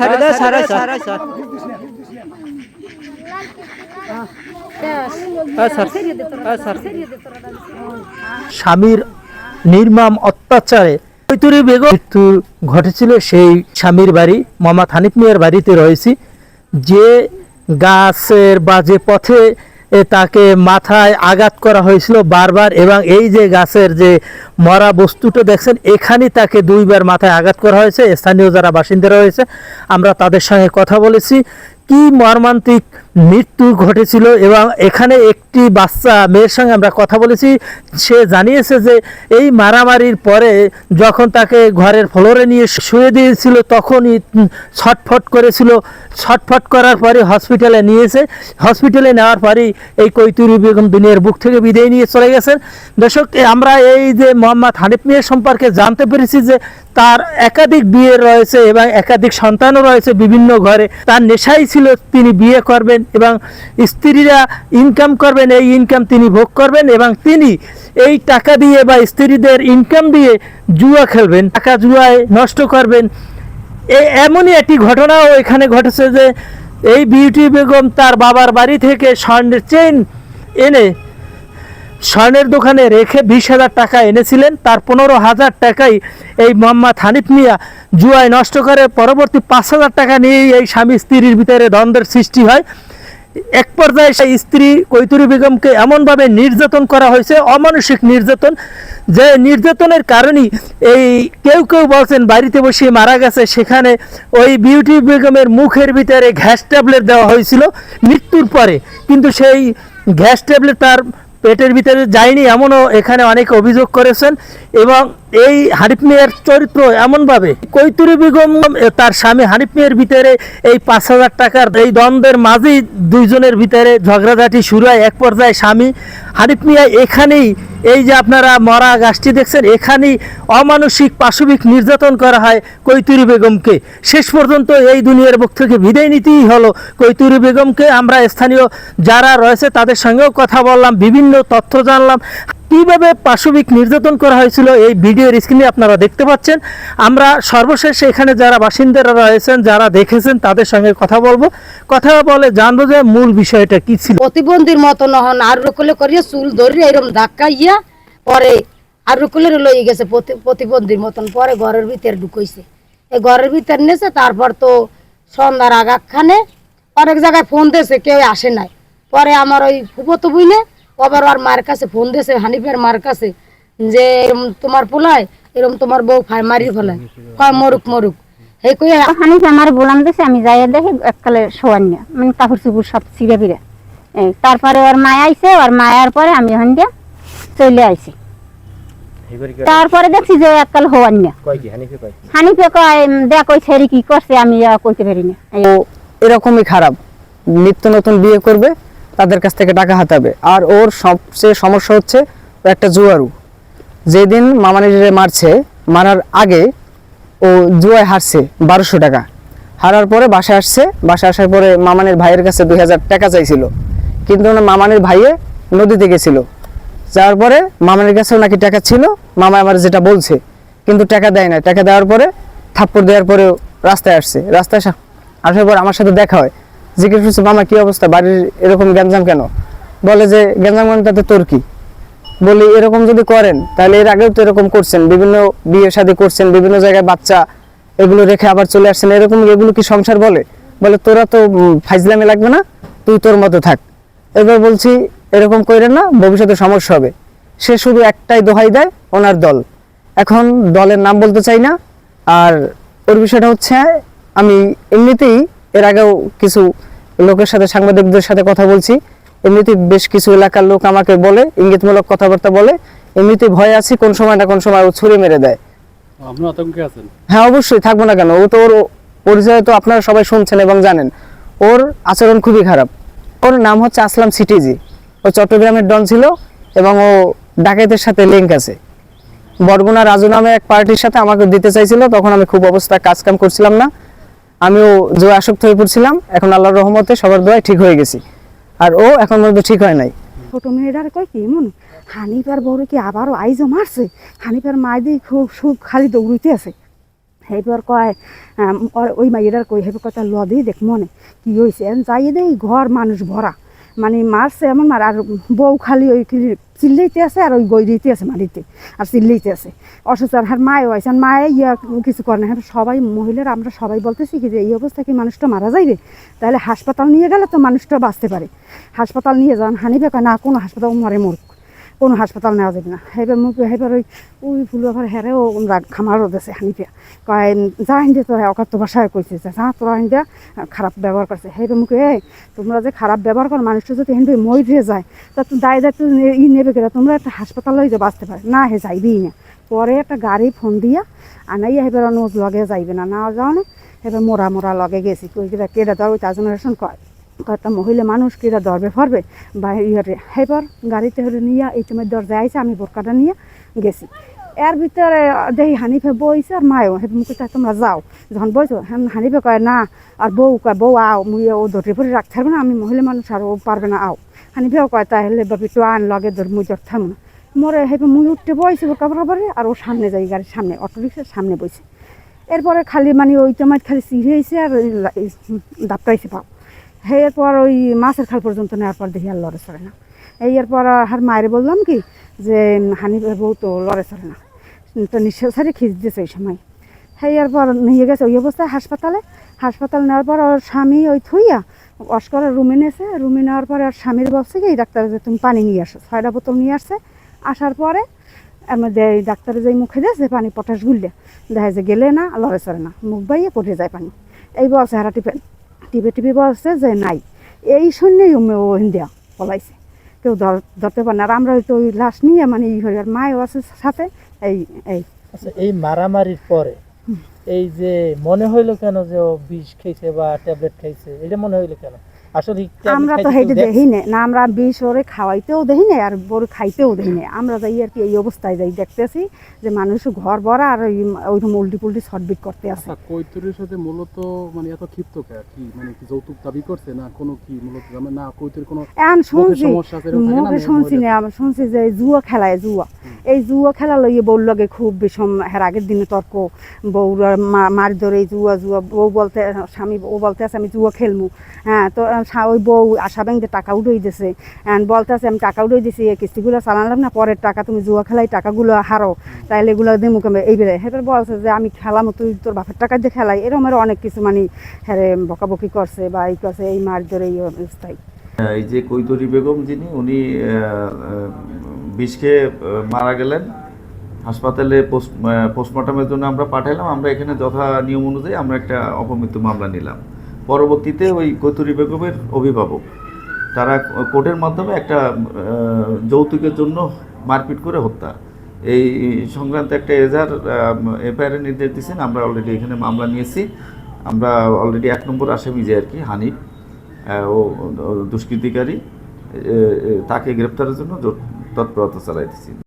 সারে দে সারে সারে স্বামীর নির্মম অত্যাচারে কৈতুরি বেগম মৃত্যু ঘটেছিল সেই স্বামীর বাড়ি মোহাম্মদ হানিফ মিয়ার বাড়িতে রয়েছি। যে গাছের বা যে পথে তাকে মাথায় আঘাত করা হয়েছিল বারবার এবং এই যে গাছের যে মরা বস্তুটা দেখছেন এখানে তাকে দুইবার মাথায় আঘাত করা হয়েছে। স্থানীয় যারা বাসিন্দা রয়েছে, আমরা তাদের সঙ্গে কথা বলেছি। কি মর্মান্তিক মৃত্যু ঘটেছিল এবং এখানে একটি বাচ্চা, মেয়ের সঙ্গে আমরা কথা বলেছি। সে জানিয়েছে যে এই মারামারির পরে যখন তাকে ঘরের ফ্লোরে নিয়ে শুয়ে দিয়েছিল, তখনই ছটফট করেছিল। ছটফট করার পরে হসপিটালে নিয়েছে। হসপিটালে নেওয়ার পরেই এই কৈতুরি বেগম দুনিয়ার বুক থেকে বিদায় নিয়ে চলে গেছেন। দর্শক আমরা এই যে মোহাম্মদ হানিফ মিয়া সম্পর্কে জানতে পেরেছি যে তার একাধিক বিয়ে রয়েছে এবং একাধিক সন্তানও রয়েছে বিভিন্ন ঘরে। তার নেশাই ছিল তিনি বিয়ে করবেন। এবং স্ত্রীরা ইনকাম করবেন, এই ইনকাম তিনি ভোগ করবেন এবং তিনি এই টাকা দিয়ে বা স্ত্রীদের ইনকাম দিয়ে জুয়া খেলবেন, টাকা জুয়ায় নষ্ট করবেন। এ, এমনই একটি ঘটনাও এখানে ঘটেছে যে এই বিউটি বেগম তার বাবার বাড়ি থেকে স্বর্ণের চেন এনে স্বর্ণের দোকানে রেখে বিশ হাজার টাকা এনেছিলেন। তার পনেরো হাজার টাকাই এই মোহাম্মদ হানিফ মিয়া জুয়ায় নষ্ট করে পরবর্তী পাঁচ হাজার টাকা নিয়েই এই স্বামী স্ত্রীর ভিতরে দ্বন্দ্বের সৃষ্টি হয়। এক পর্যায়ে সেই স্ত্রী কৈতুরি বেগমকে এমনভাবে নির্যাতন করা হয়েছে, অমানসিক নির্যাতন, যে নির্যাতনের কারণেই এই কেউ কেউ বলছেন বাড়িতে বসে মারা গেছে। সেখানে ওই বিউটি বেগমের মুখের ভিতরে গ্যাস ট্যাবলেট দেওয়া হয়েছিল মৃত্যুর পরে। কিন্তু সেই গ্যাস ট্যাবলেট তার পেটের ভিতরে যায়নি, এমনও এখানে অনেক অভিযোগ করেছেন এবং এই হানিফ মিয়ার চরিত্র এমনভাবে, কৈতুরি বেগম তার স্বামী হানিফ মিয়ার ভিতরে এই পাঁচ হাজার টাকার এই দ্বন্দ্বের মাঝেই দুইজনের ভিতরে ঝগড়াঝাটি শুরু হয়। এক পর্যায়ে স্বামী হানিফ মিয়া এখানেই, এই যে আপনারা মরা গাছটি দেখছেন, এখানেই অমানসিক পাশবিক নির্যাতন করা হয় কৈতুরি বেগমকে। শেষ পর্যন্ত এই দুনিয়ার বুক থেকে বিদায় নিতেই হলো কৈতুরি বেগমকে। আমরা স্থানীয় যারা রয়েছে তাদের সঙ্গেও কথা বললাম, বিভিন্ন তথ্য জানলাম। কীভাবে পাশবিক নির্যাতন করা হয়েছিল এই ভিডিওর স্ক্রিনে আপনারা দেখতে পাচ্ছেন। আমরা সর্বশেষ এখানে যারা বাসিন্দারা রয়েছেন, যারা দেখেছেন, তাদের সঙ্গে কথা বলব। কথা বলে জানব যে মূল বিষয়টা কি ছিল। প্রতিবন্ধীর মতো নহন আর রকলে করিয়া চুল ধরিয়া এরকম ধাক্কা ইয়া পরে আর রকলে লই গেছে প্রতি- প্রতিবন্ধীর মতন। পরে ঘরের ভিতরে ঢুকাইছে। এই ঘরের ভিতরে নেছে, তারপর তো সন্ধ্যার আগাখানে অনেক জায়গায় ফোন দিয়েছে, কেউ আসে নাই। পরে আমার ওই ফুপতো বুঝলে আবার ওর মার কাছে ফোন দিয়েছে হানিফের মার কাছে যে এরম তোমার পোলায় এরম তোমার বউ ফাই মারি ফেলায় কয় মরুক মরুক। এই কই হানিফ আমার বললাম আমি যাইয়া দেখি এককালে শোয়ান্য মানে কাপড় চুপুর সব ছিঁড়ে ফিরে। তারপরে ওর মায় আইছে ওর মায়ার পরে আমি ওখান দিয়ে চলে আইছি। তারপরে দেখছি যে এককাল হওয়ান্য হানিফে কয় দেখ ওই ছেড়ে কি করছে আমি কইতে পারি না। এরকমই খারাপ। নিত্য নতুন বিয়ে করবে তাদের কাছ থেকে টাকা হাতাবে। আর ওর সবচেয়ে সমস্যা হচ্ছে ও একটা জুয়ারু। যেদিন মামানিরে মারছে, মারার আগে ও জুয়ায় হারছে বারোশো টাকা। হারার পরে বাসায় আসছে, বাসায় আসার পরে মামানের ভাইয়ের কাছে দুই হাজার টাকা চাইছিল। কিন্তু ওনার মামানের ভাইয়ে নদীতে গেছিল। যাওয়ার পরে মামানের কাছেও নাকি টাকা ছিল, মামা আমার যেটা বলছে। কিন্তু টাকা দেয় না টাকা দেওয়ার পরে, থাপ্পড় দেওয়ার পরেও রাস্তায় আসছে। রাস্তায় আসার পর আমার সাথে দেখা হয়। জিজ্ঞেস করছে, মামা, কি অবস্থা? বাড়ির এরকম গ্যাঞ্জাম কেন? বলে যে, গ্যাঞ্জাম কেন তাতে তোর কি? বলি, এরকম যদি করেন, তাহলে এর আগেও তো এরকম করছেন, বিভিন্ন বিয়ে শাদী করছেন, বিভিন্ন জায়গায় বাচ্চা এগুলো রেখে আবার চলে আসছেন, এরকম এগুলো কি সংসার বলে? বলে, তোরা তো ফাইজলামি লাগবে না, তুই তোর মতো থাক। এবার বলছি, এরকম করেন না, ভবিষ্যতে সমস্যা হবে। সে শুধু একটাই দোহাই দেয়, ওনার দল। এখন দলের নাম বলতে চাই না, আর ওর বিষয়টা হচ্ছে, আমি এমনিতেই এর আগেও কিছু লোকের সাথে সাংবাদিকদের সাথে কথা বলছি। এমনিতে বেশ কিছু এলাকার লোক আমাকে বলে ইঙ্গিতমূলক কথাবার্তা বলে এমনিতেই ভয় আছি কোন সময় না কোন সময় ও ছুরি মেরে দেয়। আপনি আতঙ্কে আছেন? হ্যাঁ অবশ্যই থাকব না কেন। ও তো ওর পরিচয় তো আপনারা সবাই শুনছেন এবং জানেন। ওর আচরণ খুবই খারাপ। ওর নাম হচ্ছে আসলাম সিটিজি। ও চট্টগ্রামের ডন ছিল এবং ও ডাকাতের সাথে লিঙ্ক আছে। বরগুনা রাজু নামে এক পার্টির সাথে আমাকে দিতে চাইছিল তখন আমি খুব অবস্থা কাজ কাম করছিলাম না। আমিও যে আসক্ত হয়ে পড়ছিলাম। এখন আল্লাহর রহমতে সবার দোয়ায় ঠিক হয়ে গেছি। আর ও এখন পর্যন্ত ঠিক হয় নাই। ছোট মেয়েটার কয় কি মন হানিপার বড় কি আবারও আইজও মারছে? হানিপার মায় দিয়ে খুব সুখ খালি দৌড়িতে আছে। সেইবার কয় ওই মাইয়েরার কই হেবে কথা ল দিই দেখ মনে। কি হয়েছে যাই দেই, ঘর মানুষ ভরা। মানে মারছে এমন মার, আর বউ খালি ওই চিল্লাইতে আছে আর ওই গই দিতে আছে মাটিতে, আর চিল্লাইতে আছে। অসুস্থ আর মায়ও আছে আর মায়ে ইয়া কিছু করে না। হ্যাঁ সবাই মহিলারা, আমরা সবাই বলতেছি কি যে এই অবস্থা কি মানুষটা মারা যাইবে তাহলে হাসপাতাল নিয়ে গেলে তো মানুষটা বাঁচতে পারে। হাসপাতাল নিয়ে যান হানিবে না কোনো হাসপাতাল মরে মরুক। কোনো হাসপাতাল নেওয়া যাবে না। হেবার মুখ হেবার ওই ওই ফুল আবার হেরেও রাগ খামারও দেশে হানিপে কয়, যা হিন্দে তোরা অকাত্য ভাষায় কইছে যে, যা তোরা হিন্দে খারাপ ব্যবহার করছে হেবে মুখে এই, তোমরা যে খারাপ ব্যবহার করো মানুষটা যদি হিন্দু মই দিয়ে যায়, তা দায় দায়িত্ব ই নেবে কেনা তোমরা একটা হাসপাতাল যে বাঁচতে পারে না হে যাইবেই না। পরে একটা গাড়ি ফোন দিয়া আনাইয়া হেবার নোজ লগে যাইবে না। না যাও না এবার মোরা মোরা লগে গেছি। কই কেটা কেটা ধর ওই কয়। কয়টা মহিলা মানুষ কেটা ধরবে ফরবে? বা ইয়ে হেবার গাড়িতে হলে নিয়ে এই সময় দরজায় আইসে আমি বোরকাটা নিয়ে গেছি। এর ভিতরে দেখি হানিফে বইছে আর মায়ও। হে মুখে তোমরা যাও। যখন বইছো হ্যাঁ হানিফে কয়, না। আর বউ কয়, বউ আও, মুই ও ধরে পরে রাখতে পারবে না, আমি মহিলা মানুষ আর ও পারবে না, আও। হানিফেও কয় তাহলে বাপি তো আন, লগে ধর, মুই ধর, থামো না। মরে হেবে মুই উঠতে বইছে বোরকা বরাবরে আর ও সামনে যাই গাড়ির সামনে অটো রিক্সার সামনে বইছে। এরপরে খালি মানে ওই তোমার খালি হয়েছে আর দাপটাইছে পাও। হে, এরপর ওই মাছের খাল পর্যন্ত নেওয়ার পর দেখি আর লড়ে চড়ে না। এই এরপর আর মায়ের বললাম কি যে, হানি বউ তো লড়ে চড়ে না। তো নিঃশ্বাস সারি খিচ দিয়েছে ওই সময়। হ্যাঁ এরপর নিয়ে গেছে ওই অবস্থায় হাসপাতালে। হাসপাতাল নেওয়ার পর ওর স্বামী ওই থুইয়া অস্কর রুমে নেছে রুমে নেওয়ার পরে আর স্বামীর বলছে কি ডাক্তার যে তুমি পানি নিয়ে আসো। ছয়টা বোতল নিয়ে আসছে। আসার পরে এর মধ্যে এই ডাক্তারে যেই মুখে দিয়েছে পানি পটাশ গুললে। দেখা যায় গেলে না, লড়ে চড়ে না। মুখ বাইয়ে পড়ে যায় পানি। এই বলছে হারা টিপে টিপে আছে বলছে যে নাই। এই শুনলেই ও ইন্ডিয়া পলাইছে কেউ ধর- ধরতে পারে না। আর আমরা হয়তো ওই লাশ নিয়ে মানে ই হয়ে আর মায়ও আছে সাথে এই এই। আচ্ছা এই মারামারির পরে এই যে মনে হইল কেন যে ও বিষ খাইছে বা ট্যাবলেট খাইছে? এটা মনে হইল কেন? আমরা তো হেঁটে দেখি না না আমরা বিষ ওরে খাওয়াইতেও দেখি না আর বড় খাইতেও দেখি না আমরা যাই আর কি এই অবস্থায় যাই দেখতেছি যে মানুষ ঘর ভরা আর ওই ওইরকম উল্টি পুল্টি করতে আছে। আচ্ছা কৈতরের সাথে মূলত মানে এত ক্ষিপ্ত কে? কি মানে কি যৌতুক দাবি করছে না কোনো কি মূলত না কৈতরের কোনো এখন শুনছি মুখে শুনছি না শুনছি যে জুয়া খেলায় জুয়া। এই জুয়া খেলা লইয়ে বউর লগে খুব বিষম, হের আগের দিনে তর্ক, বউর মার ধরে জুয়া জুয়া, বউ বলতে, স্বামী, ও বলতে আছে আমি জুয়া খেলমু। হ্যাঁ তো ওই বউ আশা ব্যাংকে টাকা উঠেই দিছে। বলতে আছে আমি টাকা উঠেই দিছি, এই কিস্তিগুলো চালালাম না, পরের টাকা তুমি জুয়া খেলাই টাকাগুলো হারো, তাইলে এগুলো দিয়ে মুখে এই বেড়ে হেবার বলছে যে আমি খেলাম, তুই তোর বাপের টাকা দিয়ে খেলাই এরকম অনেক কিছু মানে হ্যাঁ বকাবকি করছে বা এই করছে, এই মার ধরে এই অবস্থায়। এই যে কৈতরী বেগম যিনি, উনি বিষ খেয়ে মারা গেলেন। হাসপাতালে পোস্ট পোস্টমর্টমের জন্য আমরা পাঠালাম আমরা এখানে যথা নিয়ম অনুযায়ী আমরা একটা অপমৃত্যু মামলা নিলাম। পরবর্তীতে ওই কৈতরী বেগমের অভিভাবক, তারা কোর্টের মাধ্যমে একটা যৌতুকের জন্য মারপিট করে হত্যা। এই সংক্রান্ত একটা এজার এফআইআর নির্দেশ দিয়েছেন। আমরা অলরেডি এখানে মামলা নিয়েছি। আমরা অলরেডি এক নম্বর আসামি যে আর কি, হানিফ ও দুষ্কৃতিকারী তাকে গ্রেপ্তারের জন্য তৎপরতা চালাইতেছি।